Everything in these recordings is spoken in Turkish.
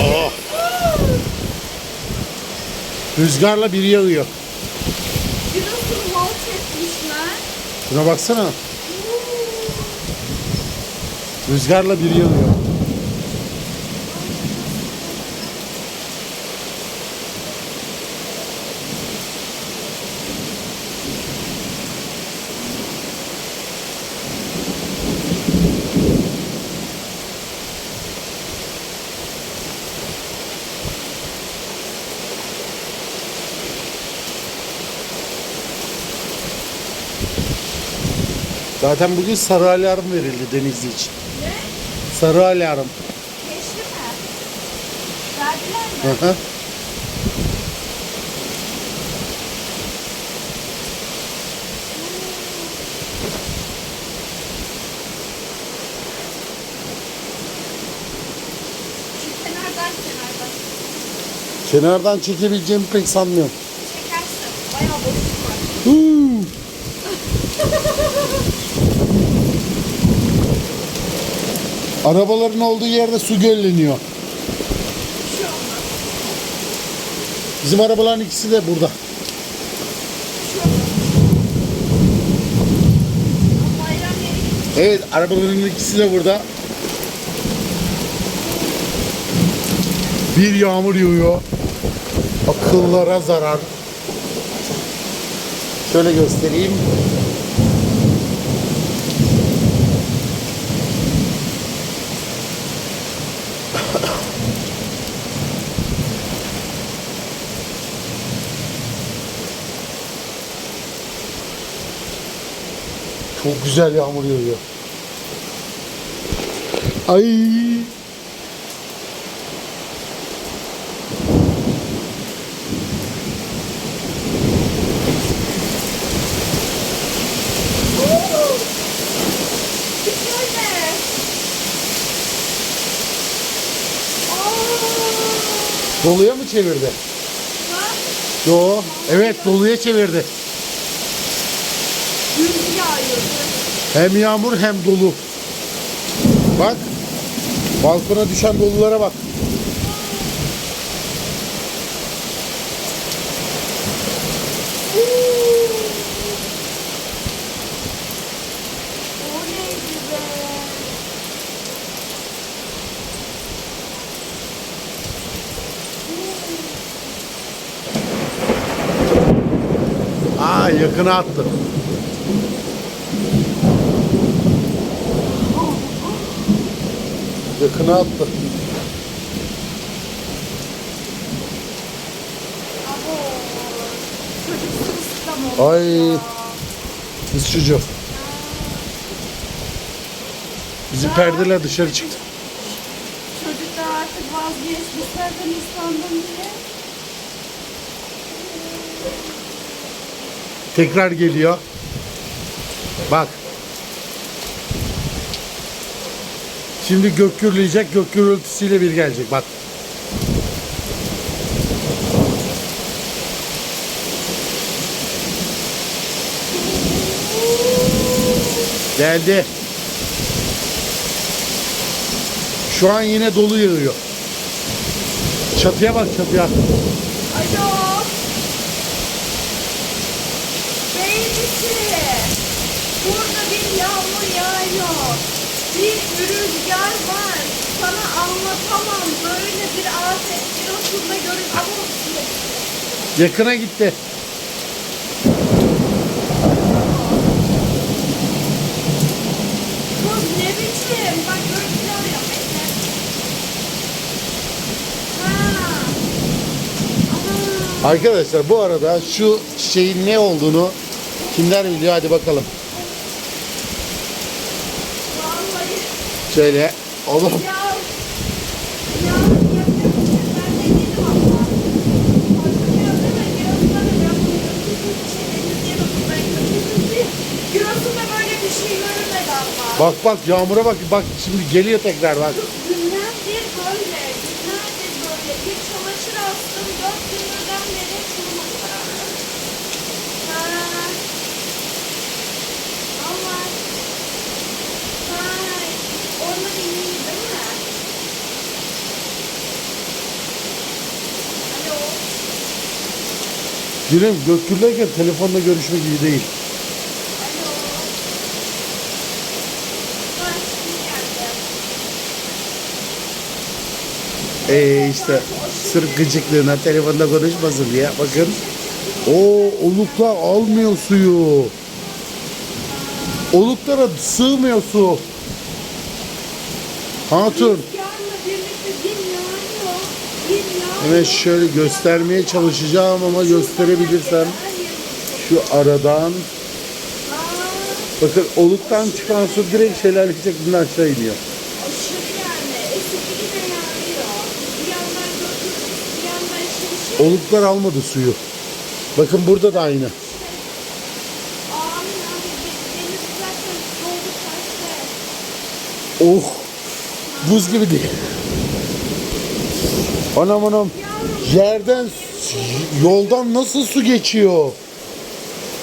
Oh. Rüzgarla biri yağıyor. Giresun'u alt etmişler. Baksana. Rüzgarla biri yağıyor. Zaten bugün sarı alarm verildi Denizli için. Ne? Sarı alarm. Geçti mi? Verdiler mi? Hı hı. Kenardan çekebileceğimi pek sanmıyorum. Çekersin. Bayağı boşluk var. Huu. Arabaların olduğu yerde su gölleniyor. Bizim arabaların ikisi de burada. Evet arabaların ikisi de burada. Bir yağmur yağıyor. Akıllara zarar. Şöyle göstereyim. Çok güzel yağmur yağıyor. Ay. Doluya mı çevirdi? Yo. Evet doluya çevirdi. Hem yağmur hem dolu. Bak. Balkona düşen dolulara bak. Aa yakına attı. Yakına attı. Abo. Çocuk sırılsıklam oldu Ay. ya. Kız çocuğu. Bizim perdeler dışarı çıktı. Çocuk da artık vazgeçti. Serden ıslandım diye. Tekrar geliyor. Bak. Şimdi gök gürleyecek. Gök gürültüsüyle bir gelecek. Bak. Geldi. Şu an yine dolu yağıyor. Çatıya bak çatıya. Alo. Beylikçi. Burada bir yağmur yağıyor. Bir rüzgar var. Sana anlatamam. Böyle bir afet. Oturma görün. Ama Yakına gitti. Kız ne biçim? Bak. Bekle. Ha. Ana. Arkadaşlar bu arada şu çiçeğin ne olduğunu kimler biliyor hadi bakalım. Görülmedi ama. bak bak yağmura bak bak şimdi geliyor tekrar bak. Günlerdir böyle, günlerdir böyle. Bir çamaşır astım, dört gündürden beri kurumadı beraber. Ha. Ama. Ha. Onları iyi değil mi? Gülüm Gökgül'deyken telefonla görüşmek iyi değil. Ee işte sırf gıcıklığına telefonla konuşmasın diye bakın. O oluklar almıyor suyu. Oluklara sığmıyor su. Hatun. Rüzgarla birlikte. Hemen şöyle göstermeye çalışacağım ama gösterebilirsem şu aradan. Bakın oluktan çıkan su direkt şelale şeklinde aşağı iniyor. Oluklar almadı suyu. Bakın burada da aynı. Oh. Buz gibi değil. Anam anam. Yerden yoldan nasıl su geçiyor?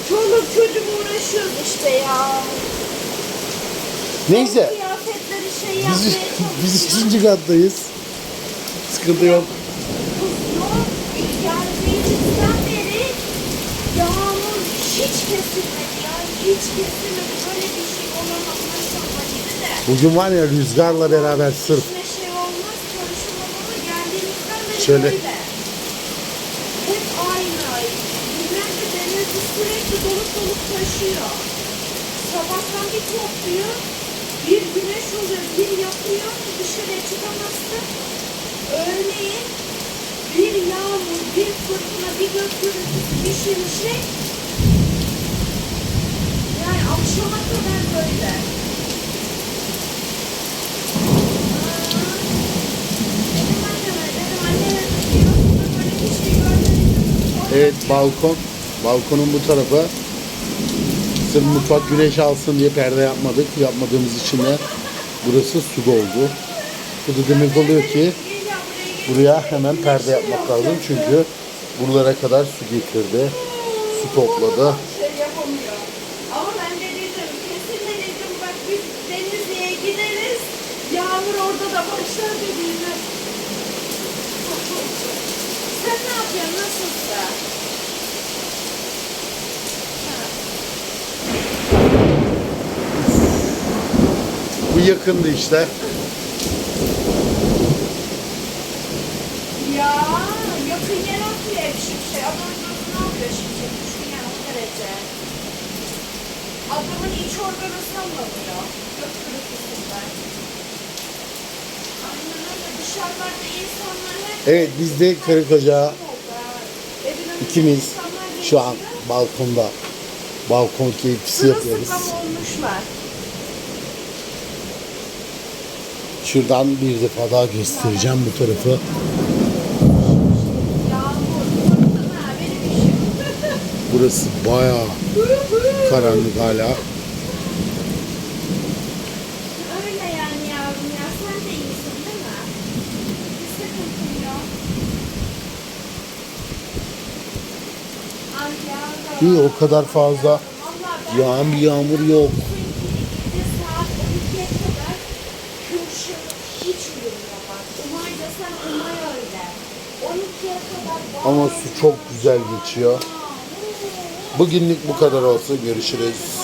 Çoluk çocuk uğraşıyoruz işte ya. Neyse. Kıyafetleri şey Biz, yapmaya biz çalışıyor. ikinci kattayız. Sıkıntı yok. Yok. Yani meclisten beri yağmur hiç kesilmedi yani hiç kesilmedi. Böyle bir şey olamaz maşallah gibi de. Bugün var ya rüzgarla beraber sırf Şöyle. Hep aynı ay. Günlerce denizi sürekli dolup dolup taşıyor. Sabahtan bir topluyor. Bir güneş oluyor, bir yapıyor. Dışarıya çıkamazsın. Örneğin bir yağmur, bir fırtına, bir gök gürültüsü, bir şimşek. Yani akşama kadar böyle. Benim anneme dedim anne Giresun'da böyle bir şey görmedim. Evet balkon. Balkonun bu tarafı. Sırf mutfak güneş alsın diye perde yapmadık. Yapmadığımız için de burası su doldu. Bu da demek oluyor ki buraya hemen perde yapmak lazım. Çünkü buralara kadar su getirdi. Su topladı. Ama ben de dedim kesin de dedim bak biz Denizli'ye gideriz. Yağmur orada da başlar dediğimde. Ha. Bu yakındı işte. Ya yakın yer atıyor hep şimşek. Adamın gözünü alıyor şimşek. Düşün yani o derece. Adamın iç organı sallanıyor. Gök gürültüsünden. Aynen öyle. Dışarılarda insanlar hep... Evet biz de karı koca ikimiz şu an balkonda balkon keyfisi yapıyoruz. Olmuşlar. Şuradan bir defa daha göstereceğim bu tarafı. Yağmur, fırtına, benim işim. Burası bayağı karanlık hala. Öyle yani yavrum ya. Sen de iyisin değil mi? Bir sıkıntın yok. Ay İyi o kadar fazla yağan bir yağmur yok. gece saat 12'ye kadar Kürşat hiç uyumuyor bak. Umay desen Umay öyle. 12'ye kadar Ama su çok güzel geçiyor. Bugünlük bu kadar olsun. Görüşürüz.